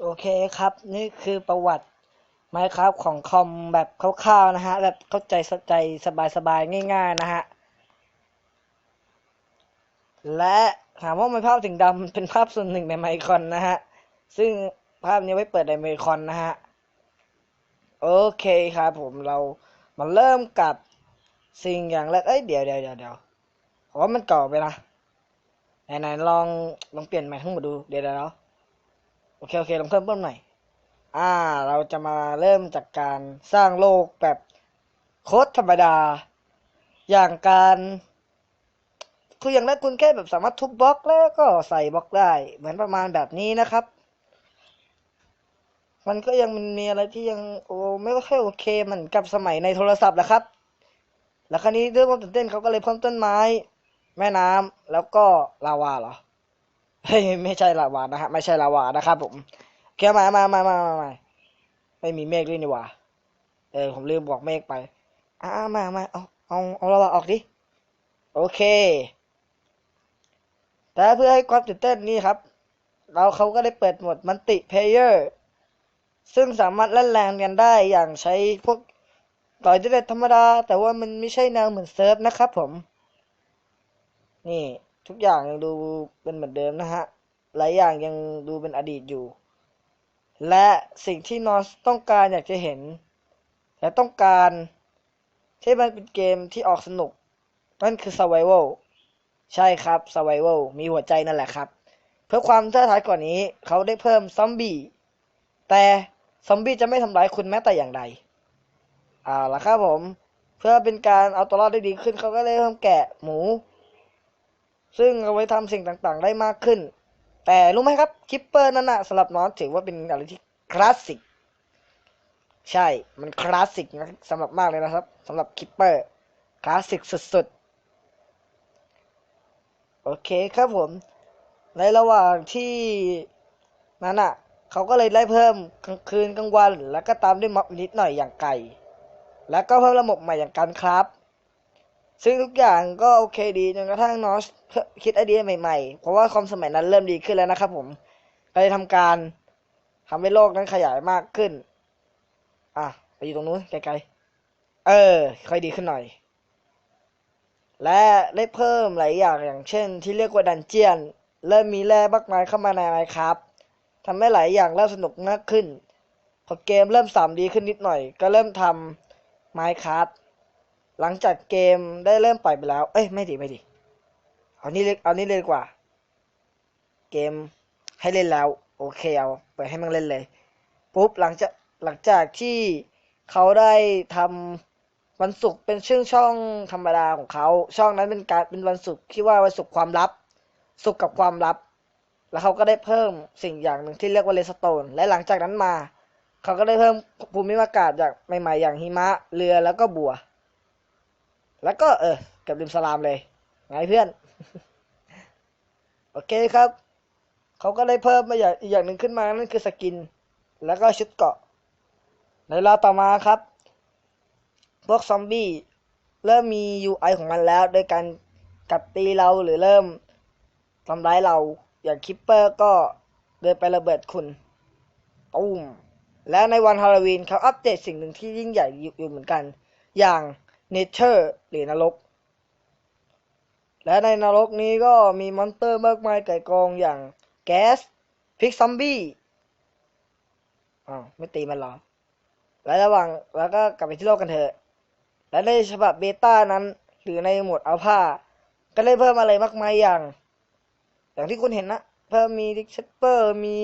โอเคครับ นี่คือประวัติไมครับของคอมแบบคร่าวๆนะฮะ แบบเข้าใจสใจสบายๆง่าย ๆ นะฮะ และถามว่ามันภาพถึงดำเป็นภาพส่วนหนึ่งในไมคอนนะฮะ ซึ่งภาพนี้ไว้เปิดในไมคอนนะฮะ โอเคครับผมเรามาเริ่มกับสิ่งอย่างแรก เอ้ยเดี๋ยวเดี๋ยวเดี๋ยวเดี๋ยวผมว่ามันเก่าไปนะไหนๆลองลองเปลี่ยนใหม่ทั้งหมดดูเดี๋ยวเดี๋ยว โอเคโอเคลองเพิ่มต้นใหม่อยอ่า เราจะมาเริ่มจากการสร้างโลกแบบโค้ดธรรมดา อย่างการคืออย่างแรกคุณแค่แบบสามารถทุบบล็อกแล้วก็ใส่บล็อกได้ เหมือนประมาณแบบนี้นะครับ มันก็ยังมันมีอะไรที่ยังโอ้ไม่ค่อยโอเคเหมือนกับสมัยในโทรศัพท์นะครับ แล้วคราวนี้ด้วยความตื่นเต้นเขาก็เลยเพิ่มต้นไม้ แม่น้ำแล้วก็ลาวาเหรอ เฮ้ยไม่ใช่ลาวานะฮะไม่ใช่ลาวานะครับผมโอเคมามามามามามาไม่มีเมฆด้วยนี่หว่าเออผมลืมบอกเมฆไปอ่ามามาเอาเอาเอาลาวาออกดิโอเค แต่เพื่อให้ความตื่นเต้นนี่ครับ เราเขาก็ได้เปิดหมดมันติเพเยอร์ซึ่งสามารถเล่นแรงกันได้อย่างใช้พวกต่อยได้ธรรมดา แต่ว่ามันไม่ใช่แนวเหมือนเซิร์ฟนะครับผม นี่ ทุกอย่างยังดูเป็นเหมือนเดิมนะฮะ หลายอย่างยังดูเป็นอดีตอยู่ และสิ่งที่นอสต้องการอยากจะเห็น และต้องการที่มันเป็นเกมที่ออกสนุก นั่นคือ Survival ใช่ครับ Survival มีหัวใจนั่นแหละครับ เพื่อความท้าทายกว่านี้เขาได้เพิ่มซอมบี้ แต่ซอมบี้จะไม่ทำร้ายคุณแม้แต่อย่างใดอ่าละครับผม เพื่อเป็นการเอาตัวรอดได้ดีขึ้นเขาก็เลยเพิ่มแกะหมู ซึ่งเอาไว้ทำสิ่งต่างๆ ได้มากขึ้น แต่รู้ไหมครับคิปเปอร์นั่นนะสำหรับน้องถือว่าเป็นอะไรที่คลาสสิก ใช่ มันคลาสสิกนะสำหรับมากเลยนะครับสำหรับคิปเปอร์คลาสสิกสุดๆ โอเคครับผม ในระหว่างที่นั้นอะ เขาก็เลยได้เพิ่มกลางคืนกลางวัน แล้วก็ตามด้วยม็อบนิดหน่อยอย่างไก่ แล้วก็เพิ่มระบบใหม่อย่างการครับ ซึ่งทุกอย่างก็โอเคดีจนกระทั่งนอสคิดไอเดียใหม่ๆ เพราะว่าคอมสมัยนั้นเริ่มดีขึ้นแล้วนะครับผมก็เลยทำการทำให้โลกนั้นขยายมากขึ้น อะไปอยู่ตรงนู้นไกลๆ เออ ค่อยดีขึ้นหน่อย และได้เพิ่มหลายอย่างอย่างเช่น ที่เรียกว่าดันเจียน เริ่มมีแร่มากมายเข้ามาในไมครับทำให้หลายอย่างเริ่มสนุกมากขึ้น พอเกมเริ่มสามดีขึ้นนิดหน่อย ก็เริ่มทำไมครับ หลังจากเกมได้เริ่มปล่อยไปแล้ว เอ้ยไม่ดีไม่ดี เอานี่เลยเอานี่เลยดีกว่า เกมให้เล่นแล้ว โอเคเอาเปิดให้มันเล่นเลย ปุ๊บหลังจากหลังจากที่เขาได้ทำวันศุกร์เป็นชื่อช่องธรรมดาของเขาช่องนั้นเป็นการเป็นวันศุกร์ที่ว่าวันศุกร์ความลับสุขกับความลับ แล้วเขาก็ได้เพิ่มสิ่งอย่างหนึ่งที่เรียกว่าเลสโตน และหลังจากนั้นมา เขาก็ได้เพิ่มภูมิอากาศจากใหม่ ๆ อย่างหิมะเรือแล้วก็บัว แล้วก็เออกับริมสลามเลยไงเพื่อน โอเคครับ เขาก็ได้เพิ่มมาอย่างอีกอย่างหนึ่งขึ้นมา นั่นคือสกิน แล้วก็ชุดเกาะ ในเวลาต่อมาครับ พวกซอมบี้เริ่มมี UI ของมันแล้ว โดยการกัดตีเราหรือเริ่มทำร้ายเรา อย่างคิปเปอร์ก็เดินไประเบิดคุณตุ้มและในวันฮาโลวีนเขาอัปเดตสิ่งหนึ่งที่ยิ่งใหญ่อยู่เหมือนกัน อย่าง นเธอร์หรือนรก และในนรกนี้ก็มีมอนสเตอร์มากมายไก่กองอย่างแก๊สพิกซอมบี้อ้าวไม่ตีมันหรอ และระหว่างแล้วก็กลับไปที่โลกกันเถอะ และในฉบับเบต้านั้นหรือในโหมดอัลฟาก็ได้เพิ่มอะไรมากมายอย่าง อย่างที่คุณเห็นนะ เพิ่มมีดิกเชปเปอร์มี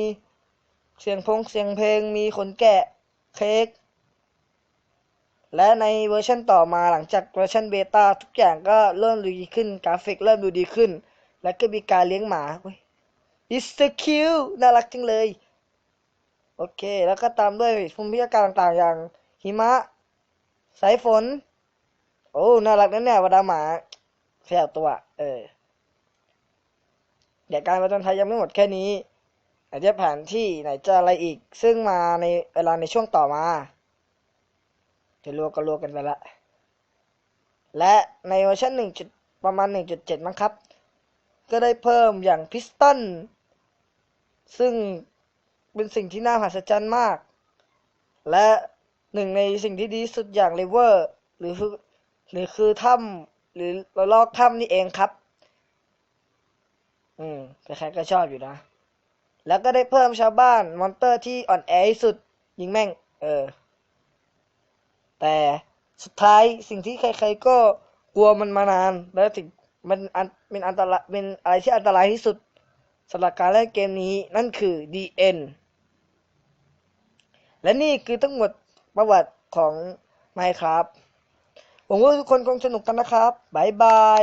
เสียงพงเสียงเพลงมีขนแกะ เค้ก และในเวอร์ชันต่อมาหลังจากเวอร์ชันเบต้าทุกอย่างก็เริ่มดูดีขึ้น กราฟิกเริ่มดูดีขึ้น และก็มีการเลี้ยงหมาเว้ย It's so cute น่ารักจังเลย โอเค แล้วก็ตามด้วยภูมิอากาศต่างๆ อย่างหิมะ สายฝน โอ้ น่ารักนั่นแน่วดาหมาแฝงตัว เออ เดี๋ยวการประจนไทยยังไม่หมดแค่นี้ไหนจะแผนที่ไหนจะอะไรอีก ซึ่งมาในเวลาในช่วงต่อมา จะรวก็รวกันไปละ และในเวอร์ชันหนึ่งจุดประมาณหนึ่งจุดเจ็ดมั้งครับ ก็ได้เพิ่มอย่างพิสตันซึ่งเป็นสิ่งที่น่ามหัศจรรย์มาก และหนึ่งในสิ่งที่ดีสุดอย่างเลเวอร์หรือคือหรือคือถ้ำหรือระลอกถ้ำนี่เองครับ อืมใครๆก็ชอบอยู่นะ แล้วก็ได้เพิ่มชาวบ้านมอนเตอร์ที่อ่อนแอที่สุด ยิงแม่ง เออ แต่สุดท้ายสิ่งที่ใคร ๆ ก็กลัวมันมานาน แล้วถึงมันอันเป็นอันตรายเป็นอะไรที่อันตรายที่สุดสำหรับการเล่นเกมนี้นั่นคือ DN และนี่คือทั้งหมดประวัติของ Minecraft ผมว่าทุกคนคงสนุกกันนะครับ บ๊ายบาย